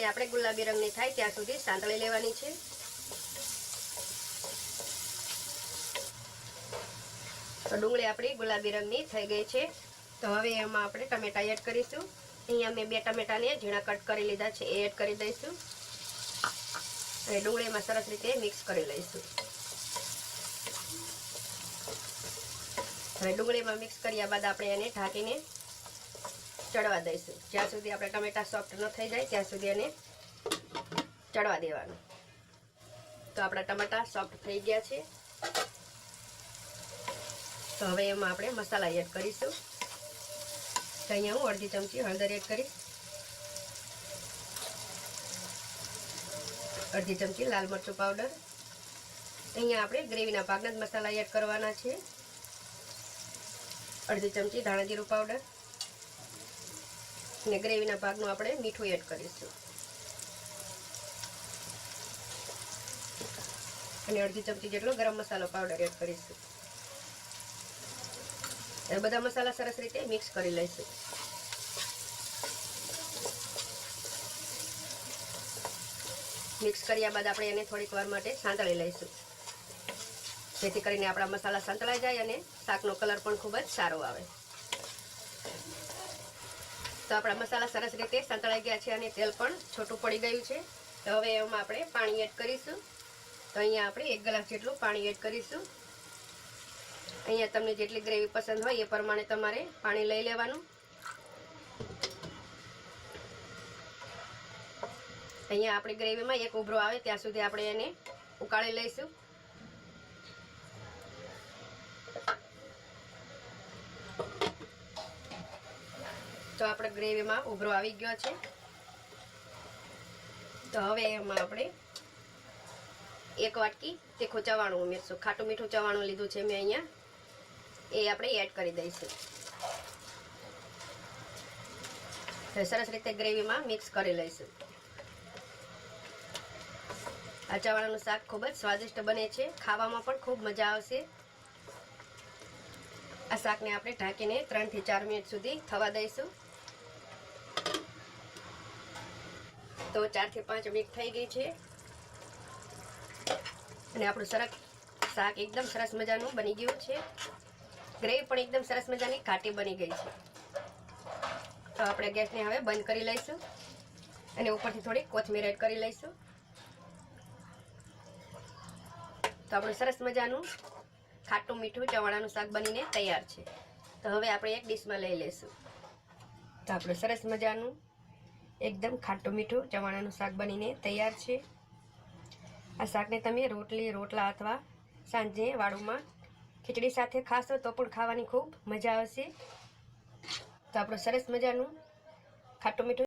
ડુંગળીને આપણે ગુલાબી રંગની થાય ત્યાં સુધી સાંતળી લેવાની છે. તો ડુંગળી આપણી ગુલાબી રંગની થઈ ગઈ છે. તો હવે એમાં આપણે ટમેટા એડ કરીશું. અહીંયા મેં બે ટમેટાને ઝીણા કટ કરી લીધા છે, એ એડ કરી દઈશું. અને ડુંગળીમાં સરસ રીતે મિક્સ કરી લઈશું. હવે ડુંગળીમાં મિક્સ કર્યા બાદ આપણે એને ઢાંકીને ચડવા દઈશું. જ્યાં સુધી આપણે ટમેટા સોફ્ટ ન થઈ જાય, ત્યાં સુધી એને ચડવા દેવાનું. તો આપણા ટમેટા સોફ્ટ થઈ ગયા છે. તો હવે એમાં આપણે મસાલા એડ કરીશું. તો અહીંયા હું અડધી ચમચી હળદર એડ કરીશ અડધી ચમચી લાલ મરચું પાવડર અહીંયા આપણે ગ્રેવીના પાકના જ મસાલા એડ કરવાના છે. અડધી ચમચી ધાણા જીરું પાવડર અને ગ્રેવીના ભાગનું આપણે મીઠું એડ કરીશું. અને અડધી ચમચી જેટલો ગરમ મસાલો પાવડર એડ કરીશું. એ બધા મસાલા સરસ રીતે મિક્સ કરી લઈશું. મિક્સ કર્યા બાદ આપણે એને થોડીક વાર માટે સાંતળી લઈશું. જેથી કરીને આપણા મસાલા સાંતળાઈ જાય અને શાકનો કલર પણ ખૂબ જ સારો આવે. તો આપણા મસાલા સરસ રીતે સંતળાઈ ગયા છે અને તેલ પણ છોટું પડી ગયું છે. તો હવે એમાં આપણે પાણી એડ કરીશું. તો અહીંયા આપણે એક ગ્લાસ જેટલું પાણી એડ કરીશું. અહીંયા તમને જેટલી ગ્રેવી પસંદ હોય એ પ્રમાણે તમારે પાણી લઈ લેવાનું. અહીંયા આપણી ગ્રેવીમાં એક ઉભરો આવે ત્યાં સુધી આપણે એને ઉકાળી લઈશું. તો આપણે ગ્રેવીમાં ઉભરો આવી ગયો છે. તો હવે એમાં આપણે એક વાટકી તીખું ચવાણું ઉમેરશું. ખાટું મીઠું ચવાણું લીધું છે મેં અહીંયા. એ આપણે એડ કરી દઈશું. સરસ રીતે ગ્રેવીમાં મિક્સ કરી લઈશું. આ ચવાણાનું શાક ખૂબ જ સ્વાદિષ્ટ બને છે. ખાવામાં પણ ખૂબ મજા આવશે. આ શાકને આપણે ઢાંકીને ત્રણથી ચાર મિનિટ સુધી થવા દઈશું. તો ચારથી પાંચ મિનિટ થઈ ગઈ છે. અને આપણું સરસ શાક એકદમ સરસ મજાનું બની ગયું છે. ગ્રેવી પણ એકદમ સરસ મજાની ઘાટી બની ગઈ છે. તો આપણે ગેસને હવે બંધ કરી લઈશું. અને ઉપરથી થોડી કોથમીર એડ કરી લઈશું. તો આપણું સરસ મજાનું ખાટું મીઠું ચવાણાનું શાક બનીને તૈયાર છે. તો હવે આપણે એક ડીશમાં લઈ લઈશું. તો આપણું સરસ મજાનું એકદમ ખાટું મીઠું ચવાણાનું શાક બનીને તૈયાર છે. આ શાકને તમે રોટલી, રોટલા અથવા સાંજે વાળુમાં ખીચડી સાથે ખાશો તો પણ ખાવાની ખૂબ મજા આવશે. તો આપણું સરસ મજાનું ખાટું મીઠું